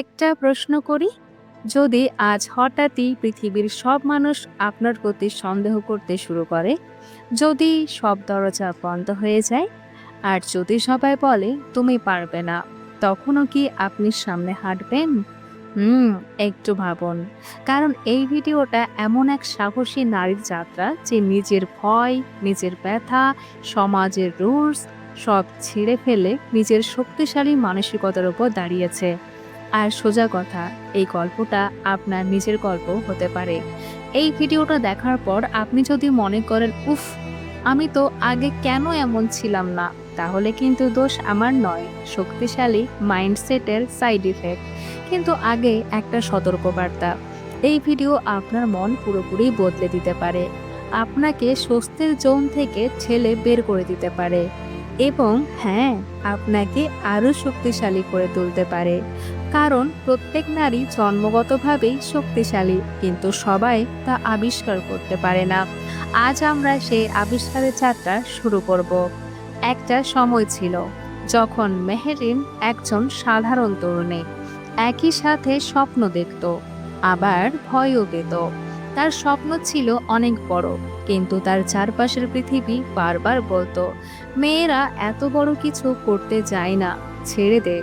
একটা প্রশ্ন করি, যদি আজ হঠাৎই পৃথিবীর সব মানুষ আপনার প্রতি সন্দেহ করতে শুরু করে, যদি সব দরজা বন্ধ হয়ে যায়, আর যদি সবাই বলে, তুমি পারবে না তখনও কি আপনি সামনে হাঁটবেন? হুম, একটু ভাবুন। কারণ এই ভিডিওটা এমন এক সাহসী নারীর যাত্রা যে নিজের ভয়, নিজের ব্যথা, সমাজের রুলস সব ছিঁড়ে ফেলে নিজের শক্তিশালী মানসিকতার উপর দাঁড়িয়েছে। আর সোজা কথা, এই গল্পটা আপনার নিজের গল্প হতে পারে। এই ভিডিওটা দেখার পর আপনি যদি মনে করেন, উফ, আমি তো আগে কেন এমন ছিলাম না? তাহলে কিন্তু দোষ আমার নয়, শক্তিশালী মাইন্ডসেটের সাইড ইফেক্ট। কিন্তু আগে একটা সতর্কবার্তা, এই ভিডিও আপনার মন পুরোপুরি বদলে দিতে পারে। আপনাকে স্বস্তির জোন থেকে ছেলে বের করে দিতে পারে এবং হ্যাঁ আপনাকে আরও শক্তিশালী করে তুলতে পারে। কারণ প্রত্যেক নারী জন্মগতভাবেই শক্তিশালী, কিন্তু সবাই তা আবিষ্কার করতে পারে না। আজ আমরা সেই আবিষ্কারের যাত্রা শুরু করব। একটা সময় ছিল যখন মেহেরিন একজন সাধারণ তরুণী, একই সাথে স্বপ্ন দেখত, আবার ভয়ও পেত। তার স্বপ্ন ছিল অনেক বড়, কিন্তু তার চারপাশের পৃথিবী বারবার বলতো, মেয়েরা এত বড় কিছু করতে যায় না, ছেড়ে দে।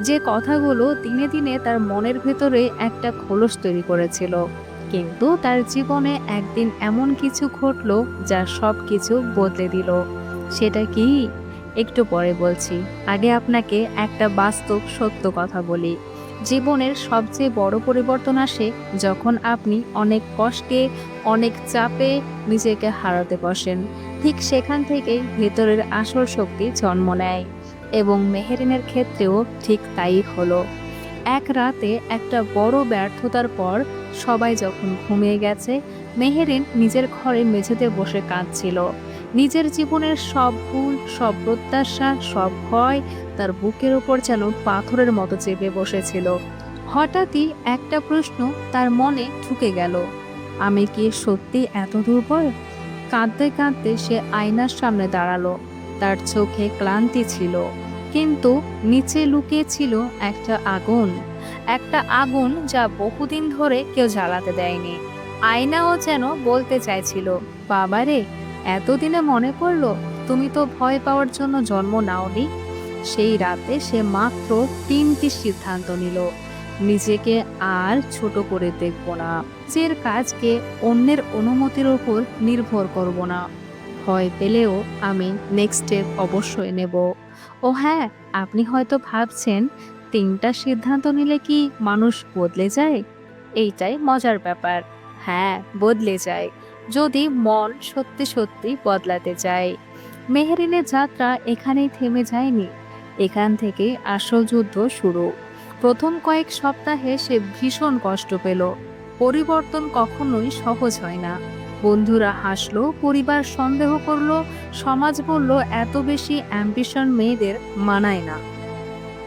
যে কথাগুলো দিনে দিনে তার মনের ভেতরে একটা খোলস তৈরি করেছিল। কিন্তু তার জীবনে একদিন এমন কিছু ঘটলো যা সব কিছু বদলে দিল। সেটা কি? একটু পরে বলছি। আগে আপনাকে একটা বাস্তব, সত্য কথা বলি। জীবনের সবচেয়ে বড় পরিবর্তন আসে যখন আপনি অনেক কষ্টে, অনেক চাপে নিজেকে হারাতে বসেন। ঠিক সেখান থেকেই ভেতরের আসল শক্তি জন্ম নেয়। এবং মেহেরিনের ক্ষেত্রেও ঠিক তাই হলো। এক রাতে একটা বড় ব্যর্থতার পর সবাই যখন ঘুমিয়ে গেছে, মেহেরিন নিজের ঘরে মেঝেতে বসে কাঁদছিল। নিজের জীবনের সব ভুল, সব প্রত্যাশা, সব ভয় তার বুকের ওপর যেন পাথরের মতো চেপে বসেছিল। হঠাৎই একটা প্রশ্ন তার মনে ঢুকে গেল। আমি কি সত্যি এত দুর্বল? কাঁদতে কাঁদতে সে আয়নার সামনে দাঁড়াল। তার চোখে ক্লান্তি ছিল, কিন্তু নিচে লুকিয়ে ছিল একটা আগুন একটা আগুন যা বহুদিন ধরে কেউ জ্বালাতে দেয়নি। আয়নাও যেন বলতে চাইছিল, বাবারে, এতদিনে মনে পড়ল তুমি তো ভয় পাওয়ার জন্য জন্ম নাওনি? সেই রাতে সে মাত্র তিনটি সিদ্ধান্ত নিল, নিজেকে আর ছোট করে দেখব না। নিজের কাজকে অন্যের অনুমতির ওপর নির্ভর করব না। ভয় পেলেও আমি নেক্সট স্টেপ অবশ্যই নেব। ও হ্যাঁ আপনি হয়তো ভাবছেন, তিনটা সিদ্ধান্ত নিলে কি মানুষ বদলে যায়? এইটাই মজার ব্যাপার। হ্যাঁ বদলে যায়। যদি মন সত্যি সত্যি বদলাতে চায় মেহেরিনের যাত্রা এখানেই থেমে যায়নি। এখান থেকে আসল যুদ্ধ শুরু। প্রথম কয়েক সপ্তাহে সে ভীষণ কষ্ট পেল। পরিবর্তন কখনোই সহজ হয় না। বন্ধুরা হাসলো, পরিবার সন্দেহ করল, সমাজ বলল, এত বেশি অ্যাম্বিশন মেয়েদের মানায় না।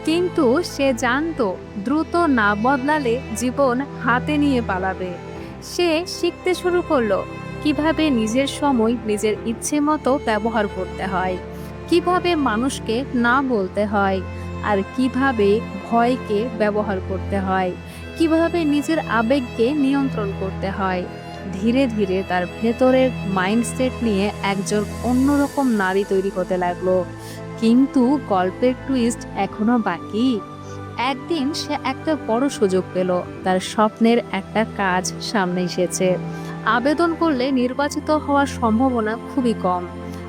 কিন্তু সে জানতো, দ্রুত না বদলালে জীবন হাতে নিয়ে পালাবে। সে শিখতে শুরু করল, কীভাবে নিজের সময় নিজের ইচ্ছে মতো ব্যবহার করতে হয়, কীভাবে মানুষকে না বলতে হয়, আর কীভাবে ভয়কে ব্যবহার করতে হয়, কীভাবে নিজের আবেগকে নিয়ন্ত্রণ করতে হয়। ধীরে ধীরে তার ভেতরের মাইন্ডসেট নিয়ে একজন অন্যরকম নারী তৈরি হতে লাগল। কিন্তু গল্পের টুইস্ট এখনও বাকি। একদিন সে একটা বড় সুযোগ পেল। তার স্বপ্নের একটা কাজ সামনে এসেছে। আবেদন করলে নির্বাচিত হওয়ার সম্ভাবনা খুবই কম।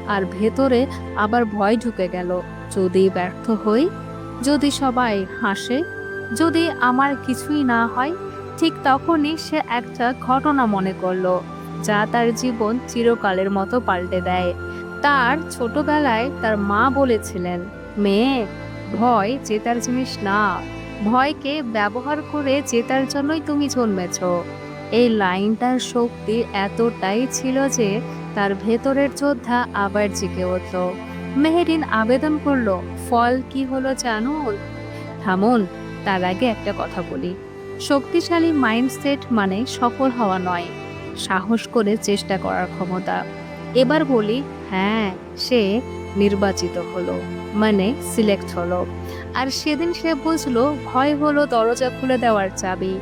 আর ভেতরে আবার ভয় ঢুকে গেল। যদি ব্যর্থ হই? যদি সবাই হাসে? যদি আমার কিছুই না হয়? ঠিক তখনই সে একটা ঘটনা মনে করল, যা তার জীবন চিরকালের মতো পাল্টে দেয়। তার ছোটবেলায় তার মা বলেছিলেন, মেয়ে, ভয় জেতার জিনিস না। ভয়কে ব্যবহার করে জেতার জন্যই তুমি জন্মেছ। এই লাইনটার শক্তি এতটাই ছিল যে তার ভেতরের যোদ্ধা আবার জেগে উঠল। মেহেরিন আবেদন করল, ফল কি হলো জানো থামুন, তার আগে একটা কথা বলি। শক্তিশালী মাইন্ডসেট মানে সফল হওয়া নয়, সাহস করে চেষ্টা করার ক্ষমতা। এবার বলি হ্যাঁ সে নির্বাচিত হলো মানে সিলেক্ট হলো। আর সেদিন সে বুঝলো, ভয় হলো দরজা খুলে দেওয়ার চাবি,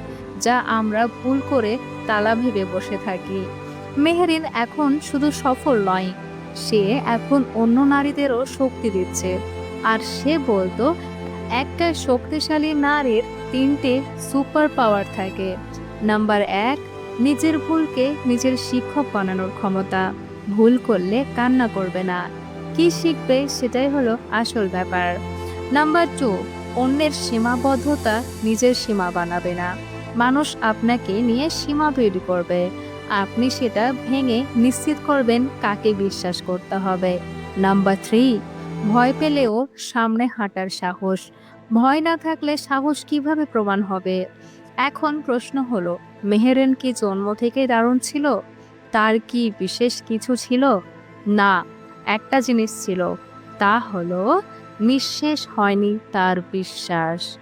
যা আমরা ভুল করে তালা ভেবে বসে থাকি। মেহেরিন এখন শুধু সফল নয়, সে এখন অন্য নারীদেরও শক্তি দিচ্ছে। আর সে বলতো, একটা শক্তিশালী নারীর তিনটে সুপার পাওয়ার থাকে। নাম্বার এক, নিজের ভুলকে নিজের শিক্ষক বানানোর ক্ষমতা। ভুল করলে কান্না করবে না। কি শিখবে সেটাই হলো আসল ব্যাপার। নাম্বার টু অন্যের সীমাবদ্ধতা নিজের সীমা বানাবে না। মানুষ আপনাকে নিয়ে সীমা তৈরি করবে। আপনি সেটা ভেঙে নিশ্চিত করবেন কাকে বিশ্বাস করতে হবে। নাম্বার থ্রি ভয় পেলেও সামনে হাঁটার সাহস। ভয় না থাকলে সাহস কীভাবে প্রমাণ হবে? এখন প্রশ্ন হলো, মেহেরেন কি জন্ম থেকে দারুণ ছিল? তার কি বিশেষ কিছু ছিল? না, একটা জিনিস ছিল, তা হলো নিঃশেষ হয়নি তার বিশ্বাস।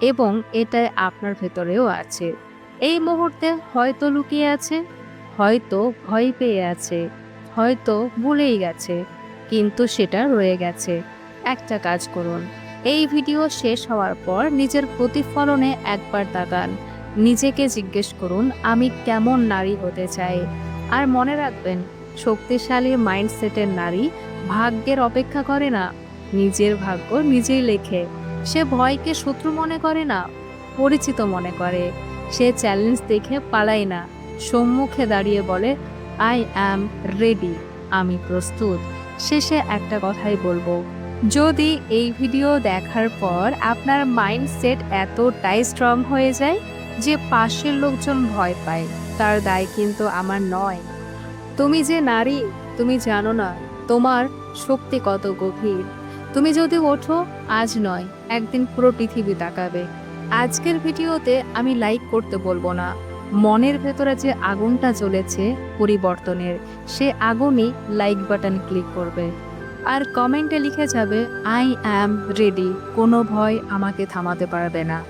এবং এটা আপনার ভেতরেও আছে। এই মুহূর্তে হয়তো লুকিয়ে আছে, হয়তো ভয় পেয়ে আছে, হয়তো ভুলেই গেছে, কিন্তু সেটা রয়ে গেছে। একটা কাজ করুন। এই ভিডিও শেষ হওয়ার পর নিজের প্রতিফলনে একবার তাকান। নিজেকে জিজ্ঞেস করুন, আমি কেমন নারী হতে চাই? আর মনে রাখবেন, শক্তিশালী মাইন্ডসেটের নারী ভাগ্যের অপেক্ষা করে না। নিজের ভাগ্য নিজেই লেখে। সে ভয়কে শত্রু মনে করে না, পরিচিত মনে করে। সে চ্যালেঞ্জ দেখে পালায় না, সম্মুখে দাঁড়িয়ে বলে আই অ্যাম রেডি আমি প্রস্তুত। শেষে একটা কথাই বলব যদি এই ভিডিও দেখার পর আপনার মাইন্ডসেট এতটাই স্ট্রং হয়ে যায় যে পাশের লোকজন ভয় পায়, তার দায় কিন্তু আমার নয়। তুমি যে নারী, তুমি জানো না তোমার শক্তি কত গভীর। তুমি যদি ওঠো, আজ নয়, একদিন পুরো পৃথিবী তাকাবে। আজকের ভিডিওতে আমি লাইক করতে বলব না। মনের ভেতরে যে আগুনটা জ্বলেছে পরিবর্তনের, সে আগুনই লাইক বাটন ক্লিক করবে। আর কমেন্টে লিখে যাবে আই অ্যাম রেডি কোনো ভয় আমাকে থামাতে পারবে না।